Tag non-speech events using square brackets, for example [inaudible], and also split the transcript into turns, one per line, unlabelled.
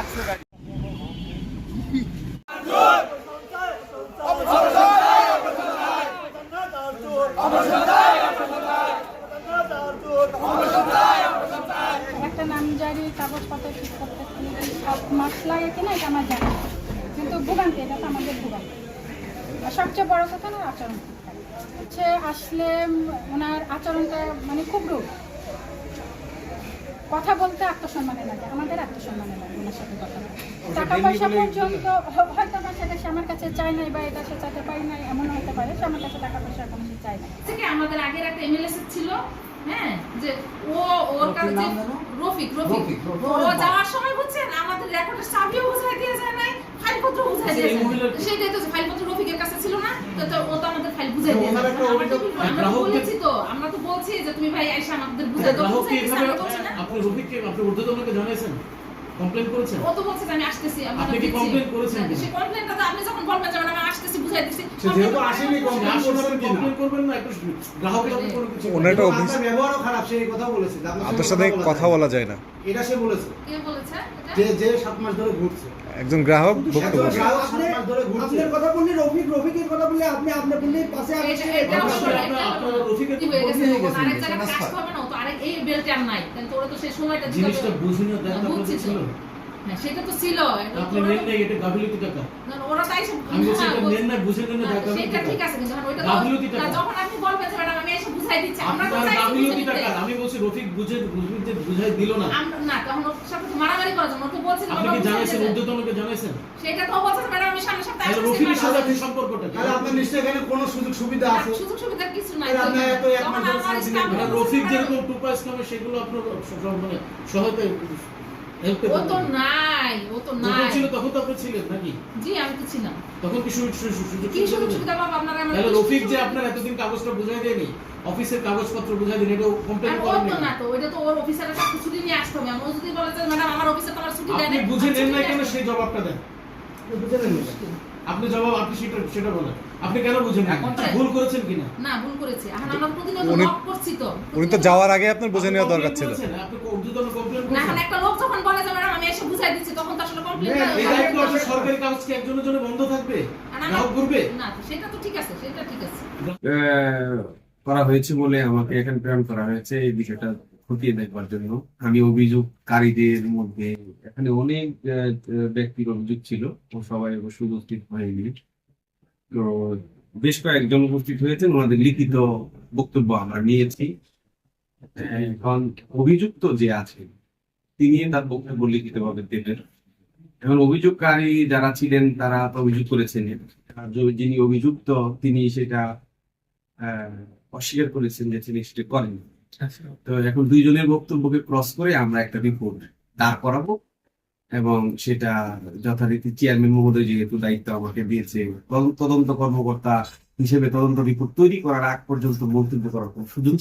একশো গাড়ি
একটা কাগজপত্র সব মাস লাগে কিনা এটা আমার জানা কিন্তু ভোগান্তি, এটা তো আমাদের ভোগান্তি। সবচেয়ে বড় কথা না আচরণ হচ্ছে আসলে ওনার আচরণটা মানে খুব রূপ কথা বলতে আত্মসম্মানে লাগে আমাদের আত্মসম্মানে লাগে ওনার সাথে কথা বলতে। টাকা পয়সা পর্যন্ত হয়তো আমার সাথে সে আমার কাছে চায় নাই বা এটা সে চাইতে পারি নাই এমনও হতে পারে সে আমার কাছে টাকা পয়সা এখন সে চায় না
থেকে আমাদের আগের একটা এমএলএস ছিল হ্যাঁ যে ও ওর কাছে রফিক রফিক। ও যাওয়ার সময় বুঝছেন? আমাদের রেকর্ডের চাবিও বুঝাই দিয়ে যায় নাই ফাইলপত্র বুঝাই দিয়ে সেটাই তো ফাইলপত্র রফিকের কাছে ছিল না তো তো ও তো আমাদের ফাইল বুঝাই দিয়ে যায়।
ওনার একটা
আমরা তো
অভিযোগ-
আমরা তো বলেছি তো আমরা তো বলছি যে তুমি ভাই আইসা আমাদের বুঝাই দাও।
আপনি রফিককে আপনি ঊর্ধ্বতনকে জানিয়েছেন? কমপ্লেন করেছেন?
ও তো বলছে আমি আসতেছি
আপনি কি। করেছেন
সে তো আপনি যখন বলবেন যে আমি আসতেছি বুঝাই দিচ্ছি।
সে যেহেতু আসেনি, করছেন
কমপ্লেন করবেন না একটু গ্রাহকের আপনি কোনো কিছু
ওনার একটা অফিস-
ব্যবহারও খারাপ সে এই কথা বলেছে। আপনার
সাথে কথা বলা যায় না।
এটা সে বলেছে।
কে বলেছে
যে যে সাত মাস ধরে ঘুরছে।
একজন গ্রাহক
আপনার কথা বললে রফিক রফিকের কথা বললে আপনি আপনার বললে পাশে
আপনার- রফিকের
কি হয়ে গেছে? আরেক জায়গায় কাজ হবে না, তো আরেক এই বেল্ট আর নাই। তাহলে তো তো সেই সময়টা
জিনিসটা। বুঝিনি
হ্যাঁ,
দেখা
বুঝছি
ছিল
তো। হ্যাঁ, সেটা তো ছিল
আপনি নেন নাই এটা গাফিলতি টাকা।
না, ওরা তাই সব-
আমি বলছি
হ্যাঁ,
এটা নেন নাই বুঝে নেন না
না,
টাকা
সেটা ঠিক আছে কিন্তু ওইটা তো-
গাফিলতি টাকা।
যখন আপনি বলবেন যে ম্যাডাম আমি এসে বুঝাই দিচ্ছি আমরা তো
আপনার গাফিলতি টাকা আমি বলছি রফিক বুঝে রফিক যে বুঝাই দিল না।
না, তখন ওর সাথে মারামারি করার জন্য, তো বলছে
আপনি কি জানাইছেন
দিয়েছে।
জানাইছেন?
সেটা তো ও ম্যাডাম আমি সামনের সপ্তাহে
তাহলে রফিকের সাথে আপনি সম্পর্কটা কি?
তাহলে আপনার নিশ্চয়ই এখানে কোনো সুযোগ সুবিধা আছে?
সুযোগ সুবিধার কিছু নাই।
এত এক মাস
মানে রফিক যেরকম সেগুলো আপনার মানে সহায়তায় হেল্প [laughs]
ও তো নাই ও তো নাই।
ছিল তখন তো আপনি ছিলেন নাকি?
জি আমি তো ছিলাম।
তখন কি সুযোগ সুযোগ
কি সুযোগ
সুবিধা
পাবো আপনারা?
তাহলে রফিক যে আপনার এতদিন কাগজটা বুঝাই দেয়নি অফিসের কাগজপত্র বুঝাই দেন এটা কমপ্লেন করেন
তো না তো ওইটা তো ওর অফিসার একটা ছুটি নিয়ে আসতে হবে। আমি যদি বলে যে ম্যাডাম আমার অফিসে তোমার ছুটি দেয়
আপনি বুঝে নেন না কেন সেই জবাবটা দেন।
বুঝে নেন এটা।
আপনি জবাব আপনি সেটা সেটা বলেন। আপনি কেন বুঝেন না?
এখন
ভুল করেছেন কিনা?
না ভুল করেছি। এখন আমরা প্রতিনিয়ত
উনি-
লক করছি তো।
উনি তো যাওয়ার আগে আপনার বুঝে নেওয়া দরকার ছিল।
আপনি ঊর্ধ্বতন কমপ্লেন
না এখন একটা লোক যখন বলে যে আমি এসে বুঝাই দিচ্ছি তখন তো আসলে কমপ্লেন
এই দায়িত্ব আসলে সরকারি কাগজ কি একজনের জন্য বন্ধ থাকবে? গ্রাহক করবে
না সেটা তো ঠিক আছে সেটা ঠিক আছে।
আহ, করা হয়েছে বলে আমাকে এখানে প্রেরণ করা হয়েছে এই বিষয়টা খতিয়ে দেখবার জন্য। আমি অভিযোগকারীদের মধ্যে এখানে অনেক ব্যক্তির অভিযোগ ছিল ও সবাই অবশ্য উপস্থিত হয়নি। তো বেশ কয়েকজন উপস্থিত হয়েছেন, ওনাদের লিখিত বক্তব্য আমরা নিয়েছি। এখন অভিযুক্ত যে আছেন, তিনি তার বক্তব্য লিখিত লিখিতভাবে দেবেন। এখন অভিযোগকারী যারা ছিলেন, তারা তো অভিযোগ করেছেন। আর যিনি অভিযুক্ত, তিনি সেটা অস্বীকার করেছেন যে তিনি সেটা করেন তো এখন দুইজনের বক্তব্যকে ক্রস করে আমরা একটা রিপোর্ট দাঁড় করাবো এবং সেটা যথারীতি চেয়ারম্যান মহোদয় যেহেতু দায়িত্ব আমাকে দিয়েছে তদন্ত- তদন্ত কর্মকর্তা হিসেবে তদন্ত রিপোর্ট তৈরি করার আগ পর্যন্ত মন্তব্য করার সুযোগ।